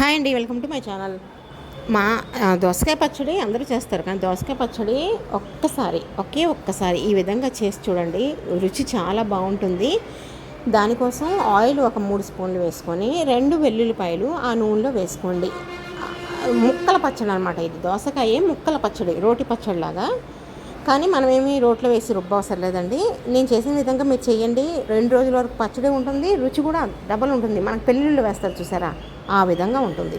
Hi అండి welcome to my channel. మా దోసకాయ పచ్చడి అందరూ చేస్తారు కానీ దోసకాయ పచ్చడి ఒక్కసారి ఒకే ఒక్కసారి ఈ విధంగా చేసి చూడండి రుచి చాలా బాగుంటుంది. దానికోసం ఆయిల్ ఒక మూడు స్పూన్లు వేసుకొని రెండు వెల్లుల్లిపాయలు ఆ నూనెలో వేసుకోండి. ముక్కల పచ్చడి అనమాట ఇది దోసకాయ ముక్కల పచ్చడి రోటి పచ్చడి లాగా కానీ మనమేమి రోట్లో వేసి రుబ్బ అవసరం లేదండి. నేను చేసిన విధంగా మీరు చేయండి రెండు రోజుల వరకు పచ్చడి ఉంటుంది రుచి కూడా డబల్ ఉంటుంది. మనకు పెళ్ళిళ్ళు వేస్తారు చూసారా? ఆ విధంగా ఉంటుంది.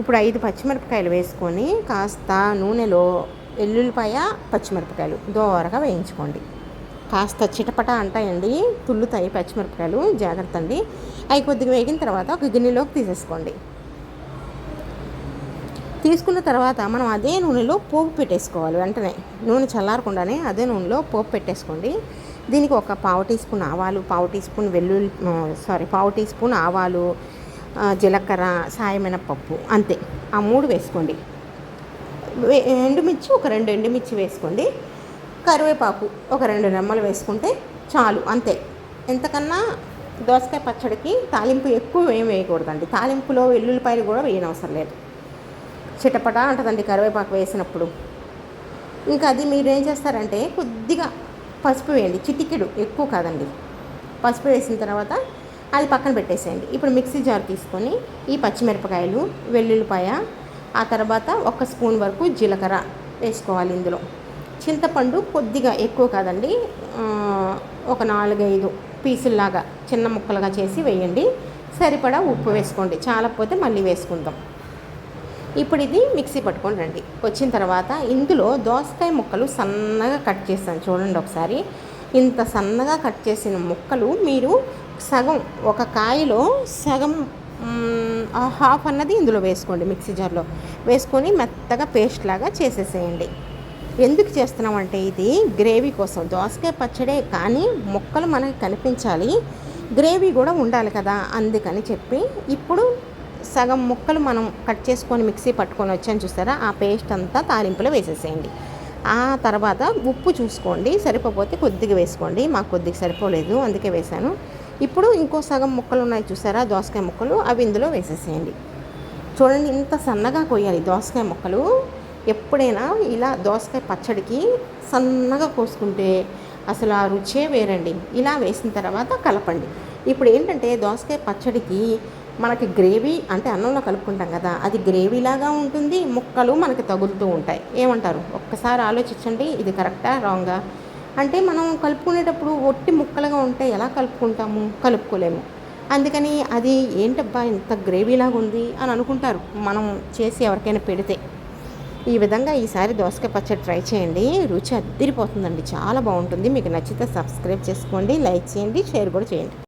ఇప్పుడు ఐదు పచ్చిమిరపకాయలు వేసుకొని కాస్త నూనెలో ఎల్లుల్లిపాయ పచ్చిమిరపకాయలు దోరగా వేయించుకోండి. కాస్త చిటపట అంటాయండి తుల్లుతాయి పచ్చిమిరపకాయలు జాగ్రత్త అండి. అవి కొద్దిగా వేగిన తర్వాత ఒక గిన్నెలోకి తీసేసుకోండి. తీసుకున్న తర్వాత మనం అదే నూనెలో పోపు పెట్టేసుకోవాలి వెంటనే. నూనె చల్లారకుండానే అదే నూనెలో పోపు పెట్టేసుకోండి. దీనికి ఒక పావు టీ స్పూన్ ఆవాలు పావు టీ స్పూన్ వెల్లుల్లి సారీ పావు టీ స్పూన్ ఆవాలు జీలకర్ర సాయమైన పప్పు అంతే. ఆ మూడు వేసుకోండి. ఎండుమిర్చి ఒక రెండు ఎండుమిర్చి వేసుకోండి. కరివేపాకు ఒక రెండు రెమ్మలు వేసుకుంటే చాలు అంతే. ఎంతకన్నా దోసకాయ పచ్చడికి తాలింపు ఎక్కువ ఏం వేయకూడదండి. తాలింపులో వెల్లుల్లిపాయలు కూడా వేయనవసరం లేదు. చిటపట అంటదండి కరివేపాకు వేసినప్పుడు. ఇంకా అది మీరు ఏం చేస్తారంటే కొద్దిగా పసుపు వేయండి. చిటికెడు ఎక్కువ కాదండి. పసుపు వేసిన తర్వాత అది పక్కన పెట్టేసేయండి. ఇప్పుడు మిక్సీ జార్ తీసుకొని ఈ పచ్చిమిరపకాయలు వెల్లుల్లిపాయ ఆ తర్వాత ఒక స్పూన్ వరకు జీలకర్ర వేసుకోవాలి ఇందులో. చింతపండు కొద్దిగా ఎక్కువ కాదండి ఒక నాలుగైదు పీసుల్లాగా చిన్న ముక్కలుగా చేసి వేయండి. సరిపడా ఉప్పు వేసుకోండి. చాలకపోతే మళ్ళీ వేసుకుందాం. ఇప్పుడు ఇది మిక్సీ పట్టుకొని రండి. వచ్చిన తర్వాత ఇందులో దోసకాయ ముక్కలు సన్నగా కట్ చేస్తాను. చూడండి ఒకసారి. ఇంత సన్నగా కట్ చేసిన ముక్కలు మీరు సగం ఒక కాయలో సగం హాఫ్ అన్నది ఇందులో వేసుకోండి మిక్సీ జార్లో. వేసుకొని మెత్తగా పేస్ట్ లాగా చేసేసేయండి. ఎందుకు చేస్తున్నామంటే ఇది గ్రేవీ కోసం. దోసకాయ పచ్చడే కానీ ముక్కలు మనకి కనిపించాలి. గ్రేవీ కూడా ఉండాలి కదా అందుకని చెప్పి ఇప్పుడు సగం ముక్కలు మనం కట్ చేసుకొని మిక్సీ పట్టుకొని వచ్చాను చూసారా? ఆ పేస్ట్ అంతా తాలింపులో వేసేసేయండి. ఆ తర్వాత ఉప్పు చూసుకోండి. సరిపోతే కొద్దిగా వేసుకోండి. మాకు కొద్దిగా సరిపోలేదు అందుకే వేశాను. ఇప్పుడు ఇంకో సగం ముక్కలు ఉన్నాయి చూసారా? దోసకాయ ముక్కలు. అవి ఇందులో వేసేసేయండి. చూడండి ఇంత సన్నగా కొయ్యాలి దోసకాయ ముక్కలు. ఎప్పుడైనా ఇలా దోసకాయ పచ్చడికి సన్నగా కోసుకుంటే అసలు ఆ రుచే వేరండి. ఇలా వేసిన తర్వాత కలపండి. ఇప్పుడు ఏంటంటే దోసకాయ పచ్చడికి మనకి గ్రేవీ అంటే అన్నంలో కలుపుకుంటాం కదా అది గ్రేవీలాగా ఉంటుంది ముక్కలు మనకి తగులుతూ ఉంటాయి. ఏమంటారు? ఒక్కసారి ఆలోచించండి ఇది కరెక్టా రాంగా? అంటే మనం కలుపుకునేటప్పుడు ఒట్టి ముక్కలుగా ఉంటే ఎలా కలుపుకుంటాము? కలుపుకోలేము. అందుకని అది ఏంటబ్బా ఇంత గ్రేవీలాగా ఉంది అని అనుకుంటారు. మనం చేసి ఎవరికైనా పెడితే. ఈ విధంగా ఈసారి దోసకాయ పచ్చడి ట్రై చేయండి. రుచి అద్దరిపోతుందండి. చాలా బాగుంటుంది. మీకు నచ్చితే సబ్స్క్రైబ్ చేసుకోండి లైక్ చేయండి షేర్ కూడా చేయండి.